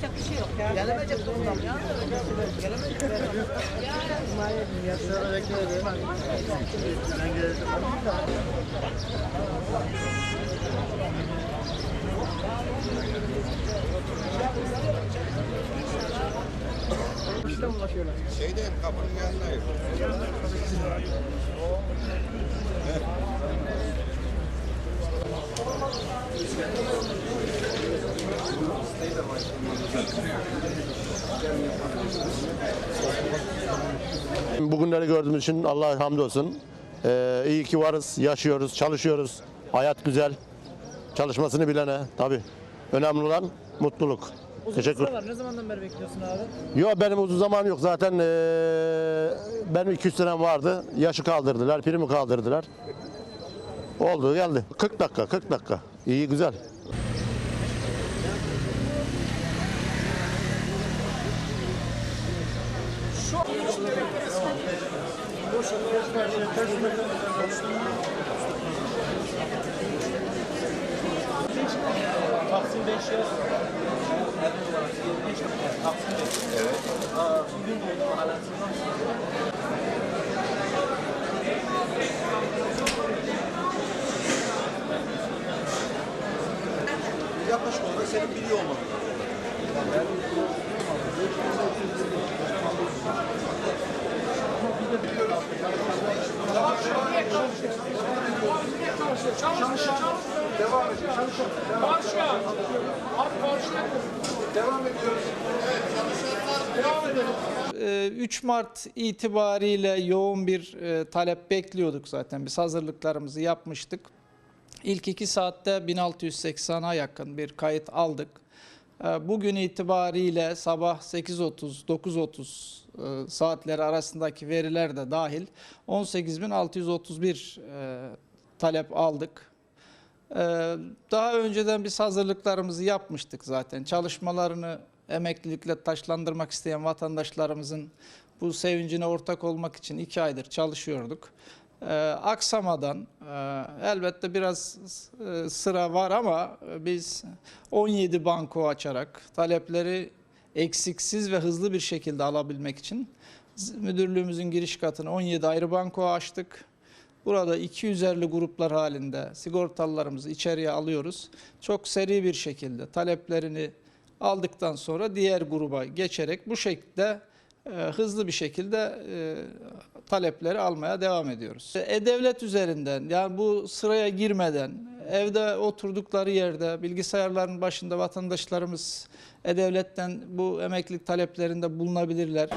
şey yok. Gelemeyecek bu adam ya. Gelemeyecek. Sonra bekleyelim. Ben geldim. Şeydeyim kapının yanındayım. Bugünleri gördüğümüz için Allah'a hamdolsun. Ee, iyi ki varız, yaşıyoruz, çalışıyoruz. Hayat güzel. Çalışmasını bilene tabii. Önemli olan mutluluk. Teşekkür. Sıra var. Ne zamandan beri bekliyorsun abi? Yok benim uzun zaman yok. Zaten ee, benim 200 senem vardı. Yaşı kaldırdılar, primi kaldırdılar. Oldu geldi. 40 dakika, 40 dakika. İyi güzel. Taksim 5 yaz. Taksim 5. Evet. Bugün doğdu mahallasından. Yaklaşık olarak senin biliyor olman. Ee, 3 Mart itibariyle yoğun bir e, talep bekliyorduk zaten. Biz hazırlıklarımızı yapmıştık. İlk 2 saatte 1680'a yakın bir kayıt aldık. Ee, Bugün itibariyle sabah 8.30-9.30 e, saatleri arasındaki veriler de dahil 18.631 e, talep aldık. Ee, Daha önceden biz hazırlıklarımızı yapmıştık zaten. Çalışmalarını emeklilikle taşlandırmak isteyen vatandaşlarımızın bu sevincine ortak olmak için iki aydır çalışıyorduk. Ee, Aksamadan e, elbette biraz e, sıra var ama biz 17 banko açarak talepleri eksiksiz ve hızlı bir şekilde alabilmek için müdürlüğümüzün giriş katını 17 ayrı banko açtık. Burada 250 gruplar halinde sigortalılarımızı içeriye alıyoruz. Çok seri bir şekilde taleplerini aldıktan sonra diğer gruba geçerek bu şekilde e, hızlı bir şekilde e, talepleri almaya devam ediyoruz. E-Devlet üzerinden yani bu sıraya girmeden evde oturdukları yerde bilgisayarların başında vatandaşlarımız E-Devlet'ten bu emeklilik taleplerinde bulunabilirler.